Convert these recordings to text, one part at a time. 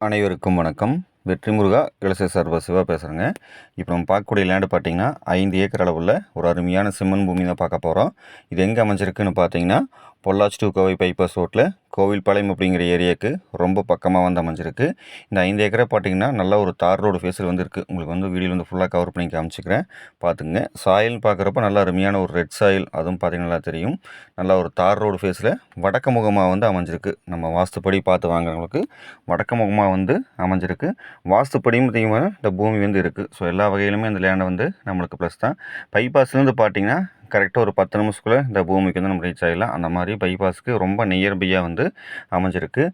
அனைவருக்கும் வணக்கம். வெற்றி முருகா இளசை சர்வ சிவா பேசுகிறேங்க இப்போ நம்ம பார்க்கக்கூடிய லேண்டு பார்த்தீங்கன்னா ஐந்து ஏக்கர் அளவில் ஒரு அருமையான சிம்மன் பூமி தான் பார்க்க போகிறோம் இது எங்கே அமைஞ்சிருக்குன்னு பார்த்தீங்கன்னா பொள்ளாச்சி டூ கோவை பைபாஸ் ரோட்டில் கோவில்பாளையம் அப்படிங்கிற ஏரியாவுக்கு ரொம்ப பக்கமாக வந்து அமைஞ்சிருக்கு. இந்த ஐந்து ஏக்கரை பார்த்தீங்கன்னா நல்ல ஒரு தார் ரோடு ஃபேஸில் வந்து இருக்குது உங்களுக்கு வந்து வீடியோ வந்து ஃபுல்லாக கவர் பண்ணி காமிச்சிக்கிறேன். பார்த்துங்க சாயில்னு பார்க்குறப்ப நல்ல அருமையான ஒரு ரெட் சாயில் அதுவும் பார்த்தீங்கன்னா நல்லா தெரியும். நல்லா ஒரு தார் ரோடு ஃபேஸில் வடக்கு முகமாக வந்து அமைஞ்சிருக்கு. நம்ம வாஸ்துப்படி பார்த்து வாங்குறவங்களுக்கு வடக்கு முகமாக வந்து அமைஞ்சிருக்கு. வாஸ்துப்படியும் பார்த்திங்கன்னா இந்த பூமி வந்து இருக்குது ஸோ எல்லா வகையிலுமே இந்த லேண்டை வந்து நம்மளுக்கு ப்ளஸ் தான். பைபாஸ்லேருந்து பார்த்தீங்கன்னா கரெக்டாக ஒரு பத்து நிமிஷத்துக்குள்ளே இந்த பூமிக்கு வந்து நம்ம ரீச் ஆகிடலாம் அந்த மாதிரி பைபாஸ்க்கு ரொம்ப நியர்பையாக வந்து அமைஞ்சிருக்கு.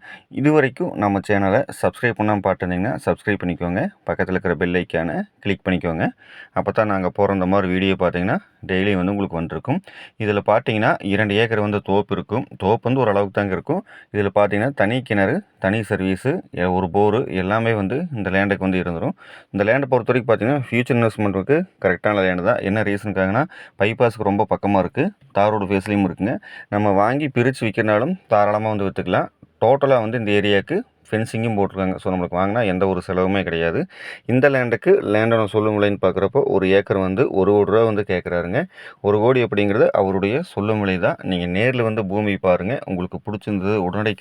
இது வரைக்கும் நம்ம சேனலை சப்ஸ்கிரைப் பண்ணாமல் பார்த்துருந்தீங்கன்னா சப்ஸ்கிரைப் பண்ணிக்கோங்க. பக்கத்தில் இருக்கிற பெல் ஐக்கானை கிளிக் பண்ணிக்கோங்க. அப்போ தான் நாங்கள் போகிற இந்த மாதிரி வீடியோ பார்த்தீங்கன்னா டெய்லி வந்து உங்களுக்கு வந்துருக்கும். இதில் பார்த்தீங்கன்னா இரண்டு ஏக்கர் வந்து தோப்பு இருக்கும். தோப்பு வந்து ஓரளவுக்கு தாங்க இருக்கும். இதில் பார்த்தீங்கன்னா தனி கிணறு தனி சர்வீஸு ஒரு போரு எல்லாமே வந்து இந்த லேண்டுக்கு வந்து இருந்துடும் இந்த லேண்டை பொறுத்த வரைக்கும் பார்த்தீங்கன்னா ஃபியூச்சர் இன்வெஸ்ட்மெண்ட்டுக்கு கரெக்டான லேண்டு தான். என்ன ரீசனுக்காகனா பைபாஸ்க்கு ரொம்ப பக்கமாக இருக்குது தாரோடு ஃபேஸ்லேயும் இருக்குங்க. நம்ம வாங்கி பிரித்து விற்கிறனாலும் தாராளமாக வந்து விற்றுக்கலாம் டோட்டலாக வந்து இந்த ஏரியாவுக்கு ஃபென்சிங்கும் போட்டிருக்காங்க. ஸோ நம்மளுக்கு வாங்கினா எந்த ஒரு செலவுமே கிடையாது. இந்த லேண்டுக்கு லேண்டோட சொல்லும் விலைன்னு பார்க்குறப்போ ஒரு ஏக்கர் வந்து ஒரு கோடி ரூபா வந்து கேட்குறாருங்க. ஒரு கோடி அப்படிங்கிறது அவருடைய சொல்லும் விலை தான். நீங்கள் நேரில் வந்து பூமி பாருங்கள் உங்களுக்கு பிடிச்சிருந்தது உடனடி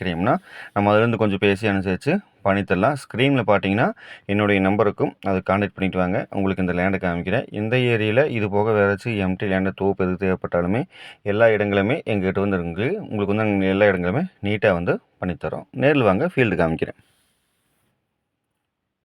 நம்ம அதுலேருந்து கொஞ்சம் பேசி அனுசரித்து பண்ணித்தரலாம் ஸ்க்ரீனில் பார்த்தீங்கன்னா என்னுடைய நம்பருக்கும் அது காண்டாக்ட் பண்ணிட்டு வாங்க. உங்களுக்கு இந்த லேண்டை காமிக்கிறேன். இந்த ஏரியாவில் இது போக வேறு ஏதாச்சும் எம்டி லேண்டை தோப்பு எது தேவைப்பட்டாலுமே எல்லா இடங்களுமே எங்கள்கிட்ட வந்து இருக்குது உங்களுக்கு வந்து எல்லா இடங்களுமே நீட்டாக வந்து பண்ணித்தரோம். நேரில் வாங்க ஃபீல்டு காமிக்கிறேன்.